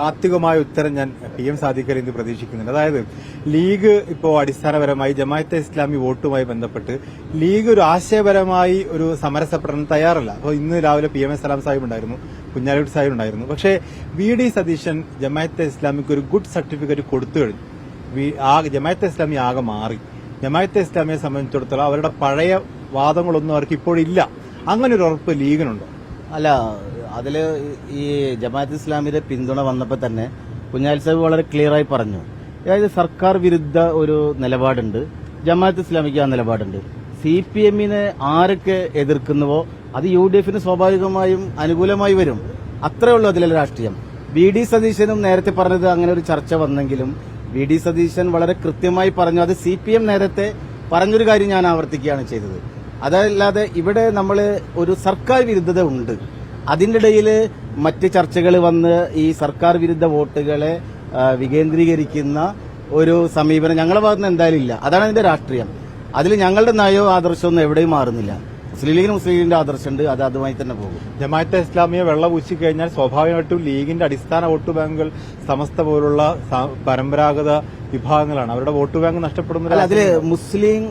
താത്വികമായ ഉത്തരം ഞാൻ P M സാദിഖൽ ഇന്ന് പ്രതീക്ഷിക്കുന്നുണ്ട്. അതായത് ലീഗ് ഇപ്പോൾ അടിസ്ഥാനപരമായി ജമാഅത്തെ ഇസ്ലാമി വോട്ടുമായി ബന്ധപ്പെട്ട് ലീഗ് ഒരു ആശയപരമായി ഒരു സമരസപ്പെടാൻ തയ്യാറല്ല. അപ്പോൾ ഇന്ന് രാവിലെ P M S Salam Sahib ഉണ്ടായിരുന്നു കുഞ്ഞാലിക്കുട്ടി സാഹിബ് ഉണ്ടായിരുന്നു. പക്ഷേ വി ഡി സതീശൻ ജമാഅത്തെ ഇസ്ലാമിക്ക് ഒരു ഗുഡ് സർട്ടിഫിക്കറ്റ് കൊടുത്തു കഴിഞ്ഞു. ജമാഅത്തെ ഇസ്ലാമി ആകെ മാറി. ജമാഅത്തെ ഇസ്ലാമിയെ സംബന്ധിച്ചിടത്തോളം അവരുടെ പഴയ വാദങ്ങളൊന്നും അവർക്ക് ഇപ്പോഴില്ല. അങ്ങനെ ഒരു ഉറപ്പ് ലീഗിനുണ്ടോ? അല്ല അതിൽ ഈ ജമാഅത്ത് ഇസ്ലാമിയുടെ പിന്തുണ വന്നപ്പോൾ തന്നെ കുഞ്ഞാലി സാഹിബ് വളരെ ക്ലിയറായി പറഞ്ഞു. അതായത് സർക്കാർ വിരുദ്ധ ഒരു നിലപാടുണ്ട്. ജമാഅത്ത് ഇസ്ലാമിക്ക് ആ നിലപാടുണ്ട്. സി പി എമ്മിനെ ആരൊക്കെ എതിർക്കുന്നുവോ അത് യു ഡി എഫിന് സ്വാഭാവികമായും അനുകൂലമായി വരും. അത്രേ ഉള്ളൂ അതിലെ രാഷ്ട്രീയം. വി ഡി സതീശനും നേരത്തെ പറഞ്ഞത് അങ്ങനെ ഒരു ചർച്ച വന്നെങ്കിലും വി ഡി സതീശൻ വളരെ കൃത്യമായി പറഞ്ഞു. അത് സി പി എം നേരത്തെ പറഞ്ഞൊരു കാര്യം ഞാൻ ആവർത്തിക്കുകയാണ് ചെയ്തത്. അതല്ലാതെ ഇവിടെ നമ്മൾ ഒരു സർക്കാർ വിരുദ്ധത ഉണ്ട്. അതിന്റെ ഇടയിൽ മറ്റ് ചർച്ചകൾ വന്ന് ഈ സർക്കാർ വിരുദ്ധ വോട്ടുകളെ വികേന്ദ്രീകരിക്കുന്ന ഒരു സമീപനം ഞങ്ങളുടെ ഭാഗത്ത് നിന്ന് എന്തായാലും ഇല്ല. അതാണ് അതിന്റെ രാഷ്ട്രീയം. അതിൽ ഞങ്ങളുടെ നയോ ആദർശമൊന്നും എവിടെയും മാറുന്നില്ല. മുസ്ലിം ലീഗിന് മുസ്ലിം ലീഗിന്റെ ആദർശമുണ്ട് അത് അതുമായി തന്നെ പോകും. ജമാഅത്തെ ഇസ്ലാമിയെ വെള്ളപൂശി കഴിഞ്ഞാൽ സ്വാഭാവികമായിട്ടും ലീഗിന്റെ അടിസ്ഥാന വോട്ട് ബാങ്കുകൾ സമസ്ത പോലുള്ള പരമ്പരാഗത വിഭാഗങ്ങളാണ്. അവരുടെ വോട്ട് ബാങ്ക് നഷ്ടപ്പെടുന്ന അതിൽ അതിൽ മുസ്ലിം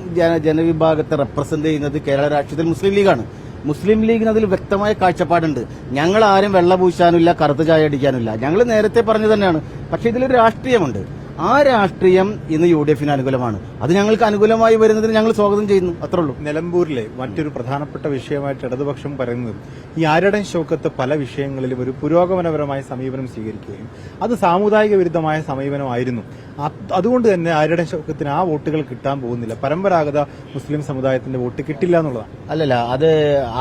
ജനവിഭാഗത്തെ റെപ്രസെന്റ് ചെയ്യുന്നത് കേരള രാഷ്ട്രീയത്തിൽ മുസ്ലിം ലീഗാണ്. മുസ്ലിം ലീഗിന് അതിൽ വ്യക്തമായ കാഴ്ചപ്പാടുണ്ട്. ഞങ്ങൾ ആരും വെള്ള പൂശാനില്ല കറുത്ത ചായ അടിക്കാനില്ല ഞങ്ങൾ നേരത്തെ പറഞ്ഞു തന്നെയാണ്. പക്ഷെ ഇതിലൊരു രാഷ്ട്രീയമുണ്ട്. ആ രാഷ്ട്രീയം ഇന്ന് യു ഡി എഫിന് അനുകൂലമാണ്. അത് ഞങ്ങൾക്ക് അനുകൂലമായി വരുന്നതിന് ഞങ്ങൾ സ്വാഗതം ചെയ്യുന്നു. അത്രേ ഉള്ളൂ. നിലമ്പൂരിലെ മറ്റൊരു പ്രധാനപ്പെട്ട വിഷയമായിട്ട് ഇടതുപക്ഷം പറയുന്നത് ഈ ആരടൻ ശോക്കത്ത് പല വിഷയങ്ങളിലും ഒരു പുരോഗമനപരമായ സമീപനം സ്വീകരിക്കുകയും അത് സാമുദായിക വിരുദ്ധമായ സമീപനമായിരുന്നു. അതുകൊണ്ട് തന്നെ ആരുടെ ശോക്കത്തിന് ആ വോട്ടുകൾ കിട്ടാൻ പോകുന്നില്ല. പരമ്പരാഗത മുസ്ലിം സമുദായത്തിന്റെ വോട്ട് കിട്ടില്ല എന്നുള്ളതാണ്. അല്ലല്ല അത്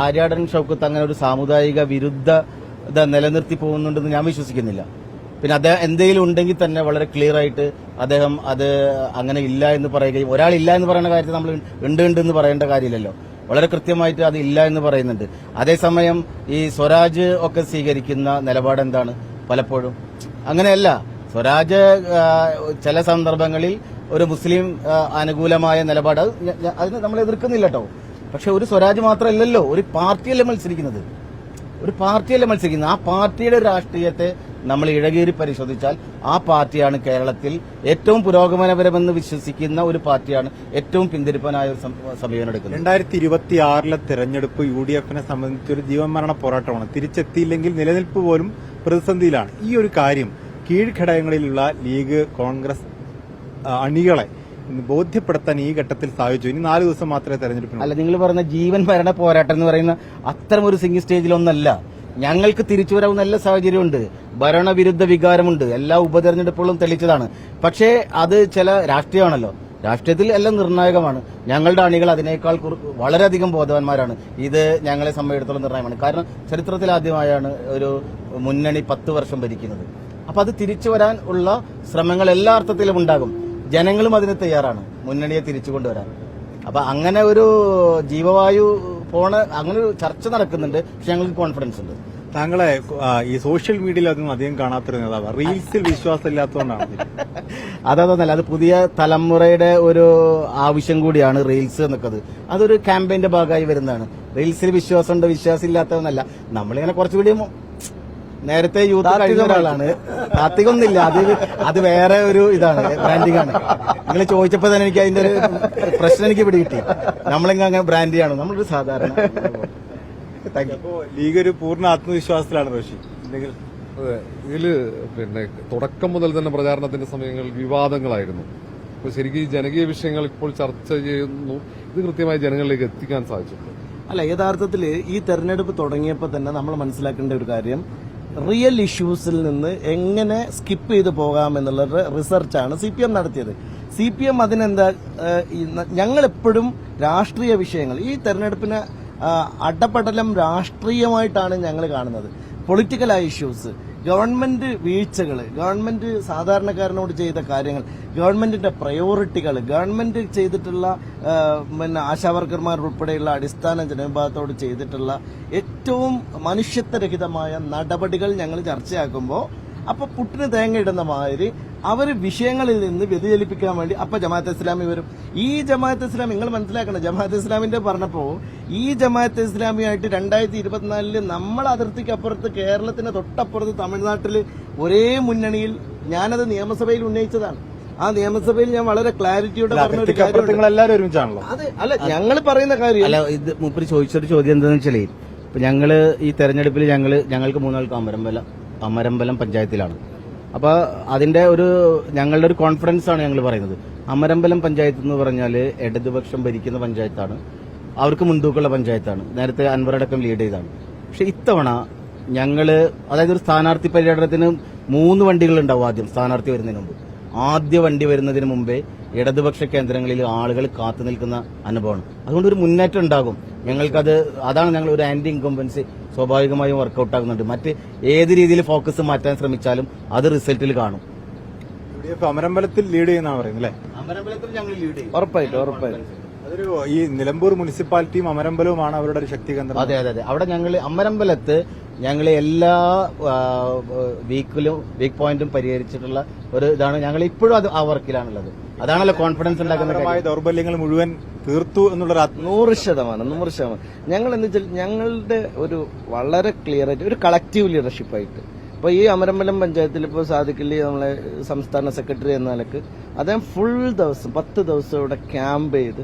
ആര്യാടൻ ഷൗക്കത്ത് അങ്ങനെ ഒരു സാമുദായിക വിരുദ്ധ നിലനിർത്തി പോകുന്നുണ്ടെന്ന് ഞാൻ വിശ്വസിക്കുന്നില്ല. പിന്നെ അദ്ദേഹം എന്തെങ്കിലും ഉണ്ടെങ്കിൽ തന്നെ വളരെ ക്ലിയർ ആയിട്ട് അദ്ദേഹം അത് അങ്ങനെ ഇല്ല എന്ന് പറയുകയും ഒരാളില്ല എന്ന് പറയുന്ന കാര്യത്തിൽ നമ്മൾ ഉണ്ട് ഉണ്ട് എന്ന് പറയേണ്ട കാര്യമില്ലല്ലോ. വളരെ കൃത്യമായിട്ട് അത് ഇല്ല എന്ന് പറയുന്നുണ്ട്. അതേസമയം ഈ സ്വരാജ് ഒക്കെ സ്വീകരിക്കുന്ന നിലപാട് എന്താണ്? പലപ്പോഴും അങ്ങനെയല്ല. സ്വരാജ് ചില സന്ദർഭങ്ങളിൽ ഒരു മുസ്ലിം അനുകൂലമായ നിലപാട് അതിന് നമ്മൾ എതിർക്കുന്നില്ല കേട്ടോ. പക്ഷെ ഒരു സ്വരാജ് മാത്രമല്ലല്ലോ ഒരു പാർട്ടിയല്ലേ മത്സരിക്കുന്നത്. ഒരു പാർട്ടിയല്ലേ മത്സരിക്കുന്നത്. ആ പാർട്ടിയുടെ രാഷ്ട്രീയത്തെ നമ്മൾ ഇഴകേറി പരിശോധിച്ചാൽ ആ പാർട്ടിയാണ് കേരളത്തിൽ ഏറ്റവും പുരോഗമനപരമെന്ന് വിശ്വസിക്കുന്ന ഒരു പാർട്ടിയാണ് ഏറ്റവും പിന്തിരിപ്പനായ ഒരു സമീപനം എടുക്കുന്നത്. രണ്ടായിരത്തി ഇരുപത്തി ആറിലെ തെരഞ്ഞെടുപ്പ് യു ഡി എഫിനെ സംബന്ധിച്ച് ഒരു ജീവൻമരണ പോരാട്ടമാണ്. തിരിച്ചെത്തിയില്ലെങ്കിൽ നിലനിൽപ്പ് പോലും പ്രതിസന്ധിയിലാണ്. ഈ ഒരു കാര്യം കീഴ്ഘടകങ്ങളിലുള്ള ലീഗ് കോൺഗ്രസ് അണികളെ ബോധ്യപ്പെടുത്താൻ ഈ ഘട്ടത്തിൽ സാധിച്ചു. ഇനി നാല് ദിവസം മാത്രമേ തെരഞ്ഞെടുപ്പിനുള്ളൂ. അല്ല നിങ്ങൾ പറഞ്ഞ ജീവൻ മരണ പോരാട്ടം എന്ന് പറയുന്ന അത്തരം ഒരു സിംഗിങ് സ്റ്റേജിലൊന്നല്ല. ഞങ്ങൾക്ക് തിരിച്ചു വരാവുന്ന നല്ല സാഹചര്യമുണ്ട്. ഭരണവിരുദ്ധ വികാരമുണ്ട്. എല്ലാ ഉപതെരഞ്ഞെടുപ്പുകളും തെളിച്ചതാണ്. പക്ഷേ അത് ചില രാഷ്ട്രീയമാണല്ലോ. രാഷ്ട്രീയത്തിൽ എല്ലാം നിർണായകമാണ്. ഞങ്ങളുടെ അണികൾ അതിനേക്കാൾ വളരെയധികം ബോധവാന്മാരാണ്. ഇത് ഞങ്ങളെ സംബന്ധിച്ചിടത്തോളം നിർണായകമാണ്. കാരണം ചരിത്രത്തിൽ ആദ്യമായാണ് ഒരു മുന്നണി പത്ത് വർഷം ഭരിക്കുന്നത്. അപ്പൊ അത് തിരിച്ചു വരാൻ ഉള്ള ശ്രമങ്ങൾ എല്ലാ അർത്ഥത്തിലും ഉണ്ടാകും. ജനങ്ങളും അതിന് തയ്യാറാണ് മുന്നണിയെ തിരിച്ചു കൊണ്ടുവരാൻ. അപ്പൊ അങ്ങനെ ഒരു ജീവവായു പോണ അങ്ങനെ ഒരു ചർച്ച നടക്കുന്നുണ്ട്. പക്ഷെ ഞങ്ങൾക്ക് കോൺഫിഡൻസ് ഉണ്ട്. താങ്കളെ ഈ സോഷ്യൽ മീഡിയയിൽ അതൊന്നും അധികം കാണാത്തൊരു നേതാവ്. റീൽസിൽ വിശ്വാസം ഇല്ലാത്തതുകൊണ്ടാണ്. അതൊന്നല്ല അത് പുതിയ തലമുറയുടെ ഒരു ആവശ്യം കൂടിയാണ് റീൽസ് എന്നൊക്കെ അതൊരു ക്യാമ്പയിന്റെ ഭാഗമായി വരുന്നതാണ്. റീൽസിൽ വിശ്വാസമുണ്ട് വിശ്വാസം ഇല്ലാത്തതെന്നല്ല. നമ്മളിങ്ങനെ കുറച്ചുകൂടി നേരത്തെ യൂത്ത് കഴിഞ്ഞ ഒരാളാണ്. താത്വികമൊന്നുമില്ല. അത് അത് വേറെ ഒരു ഇതാണ് ബ്രാൻഡിംഗ് ആണ്. നിങ്ങൾ ചോദിച്ചപ്പോ തന്നെ എനിക്ക് അതിന്റെ ഒരു പ്രശ്നം എനിക്ക് ഇവിടെ കിട്ടി. നമ്മളിങ്ങ അങ്ങനെ ബ്രാൻഡിയാണ് നമ്മളൊരു സാധാരണ താങ്ക് യു ലീഗ് ഒരു പൂർണ ആത്മവിശ്വാസത്തിലാണ് റോഷി. എന്തെങ്കിലും ഇതിൽ പിന്നെ തുടക്കം മുതൽ തന്നെ പ്രചാരണത്തിന്റെ സമയങ്ങളിൽ വിവാദങ്ങളായിരുന്നു. അപ്പോൾ ശരിക്കും ഈ ജനകീയ വിഷയങ്ങൾ ഇപ്പോൾ ചർച്ച ചെയ്യുന്നു. ഇത് കൃത്യമായി ജനങ്ങളിലേക്ക് എത്തിക്കാൻ സാധിച്ചിട്ടുണ്ട്. അല്ല യഥാർത്ഥത്തിൽ ഈ തെരഞ്ഞെടുപ്പ് തുടങ്ങിയപ്പോൾ തന്നെ നമ്മൾ മനസ്സിലാക്കേണ്ട ഒരു കാര്യം റിയൽ ഇഷ്യൂസിൽ നിന്ന് എങ്ങനെ സ്കിപ്പ് ചെയ്ത് പോകാം എന്നുള്ള റിസർച്ചാണ് സി പി എം നടത്തിയത്. സി പി എം അതിനെന്താ ഞങ്ങളെപ്പോഴും രാഷ്ട്രീയ വിഷയങ്ങൾ ഈ തെരഞ്ഞെടുപ്പിന് അടപ്പടലം രാഷ്ട്രീയമായിട്ടാണ് ഞങ്ങൾ കാണുന്നത്. പൊളിറ്റിക്കലായ ഇഷ്യൂസ് ഗവൺമെന്റ് വീഴ്ചകൾ ഗവൺമെന്റ് സാധാരണക്കാരനോട് ചെയ്ത കാര്യങ്ങൾ ഗവൺമെന്റിന്റെ പ്രയോറിറ്റികൾ ഗവൺമെന്റ് ചെയ്തിട്ടുള്ള പിന്നെ ആശാവർക്കർമാർ ഉൾപ്പെടെയുള്ള അടിസ്ഥാന ജനവിഭാഗത്തോട് ചെയ്തിട്ടുള്ള ഏറ്റവും മനുഷ്യത്വരഹിതമായ നടപടികൾ ഞങ്ങൾ ചർച്ചയാക്കുമ്പോൾ അപ്പൊ പുട്ടിന് തേങ്ങ ഇടുന്ന മാതിരി അവർ വിഷയങ്ങളിൽ നിന്ന് വ്യതിചലിപ്പിക്കാൻ വേണ്ടി അപ്പൊ ജമാഅത്ത് ഇസ്ലാമി വരും. ഈ ജമാഅത്ത് ഇസ്ലാമി നിങ്ങൾ മനസ്സിലാക്കണം ജമാഅത്ത് ഇസ്ലാമിന്റെ പറഞ്ഞപ്പോ ഈ ജമാഅത്ത് ഇസ്ലാമിയായിട്ട് രണ്ടായിരത്തി ഇരുപത്തിനാലിൽ നമ്മളെ അതിർത്തിക്ക് അപ്പുറത്ത് കേരളത്തിന്റെ തൊട്ടപ്പുറത്ത് തമിഴ്നാട്ടിൽ ഒരേ മുന്നണിയിൽ ഞാനത് നിയമസഭയിൽ ഉന്നയിച്ചതാണ്. ആ നിയമസഭയിൽ ഞാൻ വളരെ ക്ലാരിറ്റിയോടെ പറഞ്ഞ ഒരു അതെ അല്ല ഞങ്ങൾ പറയുന്ന കാര്യം അല്ല ഇത് മുപ്പിൽ ചോദിച്ചൊരു ചോദ്യം എന്താണെന്ന് വെച്ചാലേ ഇപ്പൊ ഞങ്ങൾ ഈ തെരഞ്ഞെടുപ്പിൽ ഞങ്ങൾ ഞങ്ങൾക്ക് മൂന്നാൾക്ക് അമരമ്പലം അമരമ്പലം പഞ്ചായത്തിലാണ്. അപ്പോൾ അതിന്റെ ഒരു ഞങ്ങളുടെ ഒരു കോൺഫിഡൻസ് ആണ് ഞങ്ങൾ പറയുന്നത്. അമരമ്പലം പഞ്ചായത്ത് എന്ന് പറഞ്ഞാൽ ഇടതുപക്ഷം ഭരിക്കുന്ന പഞ്ചായത്താണ്. അവർക്ക് മുൻതൂക്കമുള്ള പഞ്ചായത്താണ്. നേരത്തെ അൻവറടക്കം ലീഡ് ചെയ്താണ് പക്ഷെ ഇത്തവണ ഞങ്ങൾ അതായത് ഒരു സ്ഥാനാർത്ഥി പര്യടനത്തിന് മൂന്ന് വണ്ടികൾ ഉണ്ടാവും ആദ്യം. സ്ഥാനാർത്ഥി വരുന്നതിന് മുമ്പ്. ആദ്യ വണ്ടി വരുന്നതിന് മുമ്പേ ഇടതുപക്ഷ കേന്ദ്രങ്ങളിൽ ആളുകൾ കാത്തു നിൽക്കുന്ന അനുഭവമാണ്. അതുകൊണ്ട് ഒരു മുന്നേറ്റം ഉണ്ടാകും. ഞങ്ങൾക്കത് അതാണ് ഞങ്ങൾ ഒരു ആന്റി ഇൻകംബൻസി സ്വാഭാവികമായും വർക്കൗട്ട് ആകുന്നുണ്ട്. മറ്റ് ഏത് രീതിയിൽ ഫോക്കസ് മാറ്റാൻ ശ്രമിച്ചാലും അത് റിസൾട്ടിൽ കാണും. അമരമ്പലത്തിൽ ലീഡ് ചെയ്യുന്നതാണ് പറയുന്നത് അല്ലേ? അമരമ്പലത്തിൽ ഞങ്ങൾ ലീഡ് ചെയ്യും. ഉറപ്പായിട്ടും ഉറപ്പായിട്ടും. അതൊരു ഈ നിലമ്പൂർ മുനിസിപ്പാലിറ്റിയും അമരമ്പലവുമാണ് അവരുടെ ഒരു ശക്തി കേന്ദ്രം. അതെ അതെ അതെ. അവിടെ ഞങ്ങൾ അമരമ്പലത്ത് ഞങ്ങൾ എല്ലാ വീക്കിലും വീക്ക് പോയിന്റും പരിഹരിച്ചിട്ടുള്ള ഒരു ഇതാണ്. ഞങ്ങൾ ഇപ്പോഴും അത് ആ വർക്കിലാണുള്ളത് അതാണല്ലോ കോൺഫിഡൻസ് ഉണ്ടാക്കുന്ന ദൗർബല്യങ്ങൾ മുഴുവൻ തീർത്തു എന്നുള്ളൊരു ആത്മ നൂറ് ശതമാനം നൂറ് ശതമാനം. ഞങ്ങൾ എന്ന് വെച്ചാൽ ഞങ്ങളുടെ ഒരു വളരെ ക്ലിയർ ആയിട്ട് ഒരു കളക്റ്റീവ് ലീഡർഷിപ്പ് ആയിട്ട്. ഇപ്പൊ ഈ അമരമ്പലം പഞ്ചായത്തിൽ ഇപ്പോൾ സാധിക്കില്ല നമ്മളെ സംസ്ഥാന സെക്രട്ടറി എന്ന നിലയ്ക്ക് അദ്ദേഹം ഫുൾ ദിവസം പത്ത് ദിവസം ഇവിടെ ക്യാമ്പ് ചെയ്ത്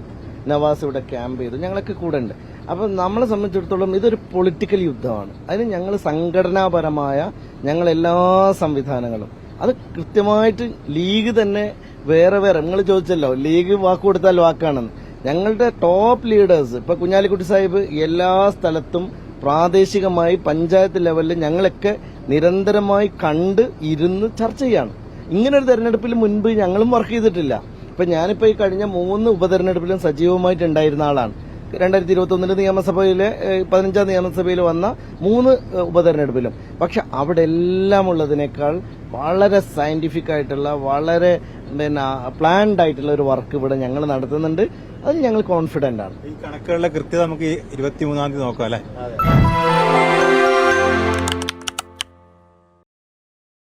നവാസ് ഇവിടെ ക്യാമ്പ് ചെയ്ത് ഞങ്ങളൊക്കെ കൂടെ ഉണ്ട്. അപ്പം നമ്മളെ സംബന്ധിച്ചിടത്തോളം ഇതൊരു പൊളിറ്റിക്കൽ യുദ്ധമാണ്. അതിന് ഞങ്ങൾ സംഘടനാപരമായ ഞങ്ങൾ എല്ലാ സംവിധാനങ്ങളും അത് കൃത്യമായിട്ട് ലീഗ് തന്നെ വേറെ വേറെ നിങ്ങൾ ചോദിച്ചല്ലോ ലീഗ് വാക്ക് കൊടുത്താൽ വാക്കാണെന്ന്. ഞങ്ങളുടെ ടോപ്പ് ലീഡേഴ്സ് ഇപ്പൊ കുഞ്ഞാലിക്കുട്ടി സാഹിബ് എല്ലാ സ്ഥലത്തും പ്രാദേശികമായി പഞ്ചായത്ത് ലെവലിൽ ഞങ്ങളൊക്കെ നിരന്തരമായി കണ്ട് ഇരുന്ന് ചർച്ച ചെയ്യാണ്. ഇങ്ങനൊരു തെരഞ്ഞെടുപ്പിൽ മുൻപ് ഞങ്ങളും വർക്ക് ചെയ്തിട്ടില്ല. ഇപ്പൊ ഞാനിപ്പോ ഈ കഴിഞ്ഞ മൂന്ന് ഉപതെരഞ്ഞെടുപ്പിലും സജീവമായിട്ട് ഉണ്ടായിരുന്ന ആളാണ്. രണ്ടായിരത്തി ഇരുപത്തി ഒന്നിലെ നിയമസഭയിലെ പതിനഞ്ചാം നിയമസഭയിൽ വന്ന മൂന്ന് ഉപതെരഞ്ഞെടുപ്പിലും. പക്ഷെ അവിടെ എല്ലാം ഉള്ളതിനേക്കാൾ വളരെ സയന്റിഫിക് ആയിട്ടുള്ള വളരെ പിന്നെ പ്ലാൻഡ് ആയിട്ടുള്ള ഒരു വർക്ക് ഇവിടെ ഞങ്ങൾ നടത്തുന്നുണ്ട്. അത് ഞങ്ങൾ കോൺഫിഡന്റ് ആണ്. ഈ കണക്കുകളുടെ കൃത്യത നമുക്ക് ഇരുപത്തിമൂന്നാം തീയതി നോക്കാം അല്ലെ?